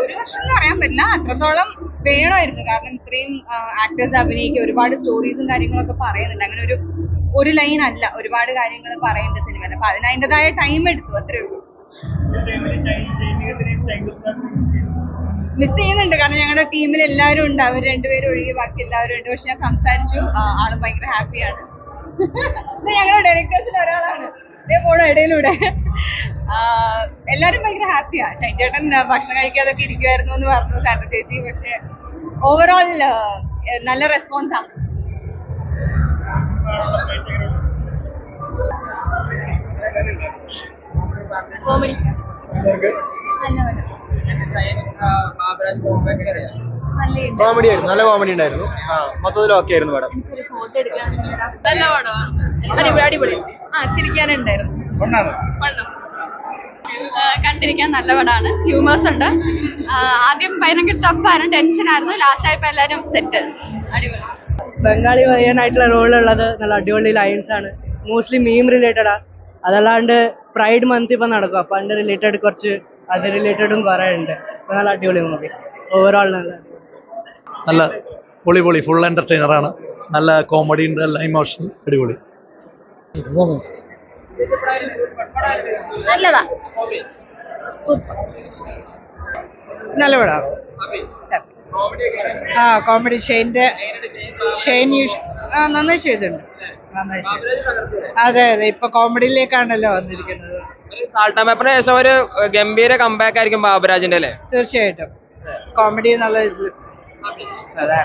ഒരു വർഷം എന്ന് പറയാൻ പറ്റില്ല. അത്രത്തോളം വേണമായിരുന്നു. കാരണം ഇത്രയും ആക്ടേഴ്സ് അഭിനയിക്കുക ഒരുപാട് സ്റ്റോറീസും കാര്യങ്ങളൊക്കെ പറയുന്നുണ്ട്. അങ്ങനെ ഒരു ഒരു ലൈൻ അല്ല. ഒരുപാട് കാര്യങ്ങൾ പറയുന്നുണ്ട് സിനിമയിൽ അപ്പൊ അതിന് അതിന്റെതായ ടൈം എടുത്തു. അത്രേ ഉള്ളൂ. മിസ് ചെയ്യുന്നുണ്ട്. കാരണം ഞങ്ങളുടെ ടീമിൽ എല്ലാവരും ഉണ്ട്. അവർ രണ്ടുപേരും ഒഴികെ ബാക്കി എല്ലാവരും ഉണ്ട്. പക്ഷെ ഞാൻ സംസാരിച്ചു. ആളും ഭയങ്കര ഹാപ്പിയാണ് ഞങ്ങൾ ഇതേ പോണ ഇടയിലൂടെ. എല്ലാരും ഭയങ്കര ഹാപ്പിയാ ഷൈൻ ചേട്ടൻ ആ, ഭക്ഷണം കഴിക്കാതൊക്കെ ഇരിക്കുമായിരുന്നു എന്ന് പറഞ്ഞു. കാരണം ചേച്ചി പക്ഷെ ഓവറോൾ നല്ല റെസ്പോൺസ് ആണ് കോമഡി ആയിരുന്നു. നല്ല കോമഡി ഉണ്ടായിരുന്നു. ആ മൊത്തത്തിൽ ഓക്കെ ആയിരുന്നു പടം അടിപൊളി അടിപൊളി. ആ ചിരിക്കാനുണ്ടായിരുന്നു. ആ, കണ്ടിരിക്കാൻ നല്ല പടമാണ് ഹ്യൂമേഴ്സ് ഉണ്ട് ആദ്യം ഭയങ്കര ടഫ് ആയിരുന്നു ടെൻഷൻ ആയിരുന്നു. ലാസ്റ്റ് ആയപ്പോ എല്ലാരും സെറ്റ് അടിപൊളി. ബംഗാളി പയ്യനായിട്ടുള്ള റോളുള്ളത് നല്ല അടിപൊളി ലൈൻസ് ആണ്. മോസ്റ്റ്ലി മീം റിലേറ്റഡ് റിലേറ്റഡാ അതല്ലാണ്ട് പ്രൈഡ് മന്ത് ഇപ്പൊ നടക്കും. അപ്പൊ അതിന്റെ റിലേറ്റഡ് കുറച്ച് അത് റിലേറ്റഡും കുറെ ഉണ്ട്. നല്ല അടിപൊളി മൂവി ഓവറോൾ നല്ല നല്ല പൊളി പൊളി ഫുൾ എന്റർടൈനർ ആണ്. നല്ല കോമഡി ഉണ്ട് നല്ല ഇമോഷൻ അടിപൊളി. നല്ലതാ. നല്ല പടാ ആ കോമഡി ഷെയിന്റെ ഷെയിൻ യൂഷ് ആ നന്നായി ചെയ്തിട്ടുണ്ട്. നന്നായി ചെയ്തു അതെ അതെ ഇപ്പൊ കോമഡിയിലേക്കാണല്ലോ വന്നിരിക്കുന്നത്. ശേഷം ഒരു ഗംഭീര കമ്പാക്ക് ആയിരിക്കും ബാബുരാജിന്റെ അല്ലേ? തീർച്ചയായിട്ടും. കോമഡി എന്നുള്ള ഇതിൽ അതെ.